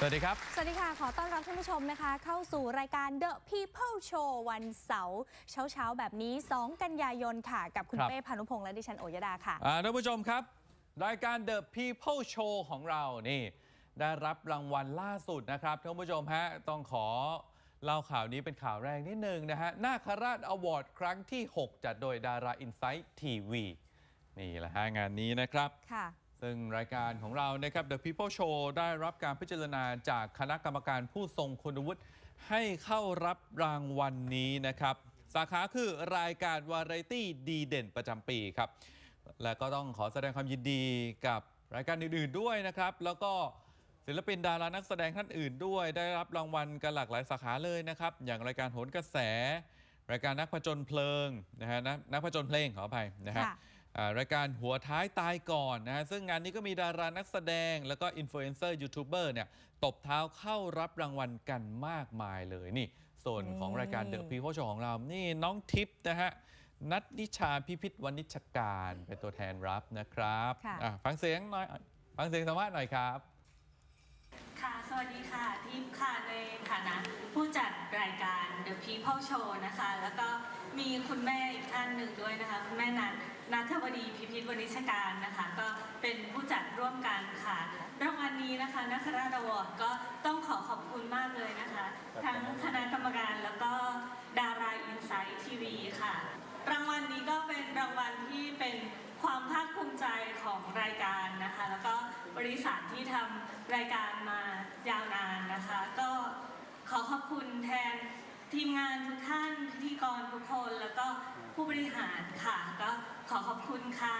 สวัสดีครับ สวัสดีค่ะ ขอต้อนรับท่านผู้ชมนะคะ เข้าสู่รายการ The People Show วันเสาร์เช้าเช้าๆ แบบนี้ 2 กันยายนค่ะ กับคุณครับ เป้พานุพงษ์และดิฉันโอยดาค่ะ อ่าท่านผู้ชมครับ รายการ The People Show ของเรานี่ ได้รับรางวัลล่าสุดนะครับท่านผู้ชมฮะต้องขอเล่าข่าวนี้เป็นข่าวแรกนิดนึงนะฮะนาคราชอวอร์ดครั้งที่ 6 จัดโดยดาราอินไซต์ทีวีนี่แหละฮะงานนี้นะครับ ค่ะ ซึ่งรายการของเรานะครับ The People Show ได้รับการพิจารณาจากคณะกรรมการผู้ทรงคุณวุฒิให้เข้ารับรางวัลนนี้นะครับ สาขาคือรายการวาไรตี้ดีเด่นประจำปีครับ และก็ต้องขอแสดงความยินดีกับรายการอื่นๆด้วยนะครับ แล้วก็ศิลปินดารานักแสดงท่านอื่นด้วย ได้รับรางวัลกันหลากหลายสาขาเลยนะครับ อย่างรายการโหนกระแส รายการนักผจญเพลิงนะฮะนักผจญเพลงขออภัยนะฮะค่ะอ่า รายการหัวท้ายตายก่อนนะฮะซึ่งงานนี้ก็มีดารานักแสดง แล้วก็อินฟลูเอนเซอร์ยูทูบเบอร์เนี่ยตบเท้าเข้ารับรางวัลกันมากมายเลยนี่ ส่วนของรายการเดอะพีโพชของเรา นี่น้องทิพย์นะฮะนัทนิชาพิพิธวณิชการเป็นตัวแทนรับนะครับค่ะอะฟังเสียงหน่อยฟังเสียงสัมภาษณ์หน่อยครับ ค่ะ สวัสดีค่ะทิพย์ค่ะในฐานะผู้จัดรายการ The People Show นะคะ แล้วก็มีคุณแม่อีกท่านหนึ่งด้วยนะคะ คุณแม่นัน นัทวดีพิพิธวณิชการนะคะ ก็เป็นผู้จัดร่วมกันค่ะรางวัลนี้นะคะนักราชอวอร์ดก็ต้องขอขอบคุณมากเลยนะคะ ทั้งคณะกรรมการแล้วก็ดาราอินไซต์ทีวีค่ะ รางวัลนี้ก็เป็นรางวัลที่เป็นความภาคภูมิใจของรายการนะคะ แล้วก็บริษัทที่ทำรายการมายาวนานนะคะ ก็ขอขอบคุณแทนทีมงานทุกท่านพิธีกรทุกคนแล้วก็ ผู้บริหารค่ะ ก็ขอขอบคุณค่ะ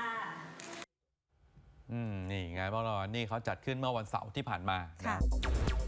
อืมนี่ไงานบอลนี่เขาจัดขึ้นเมื่อวันเสาร์ที่ผ่านมาค่ะนะ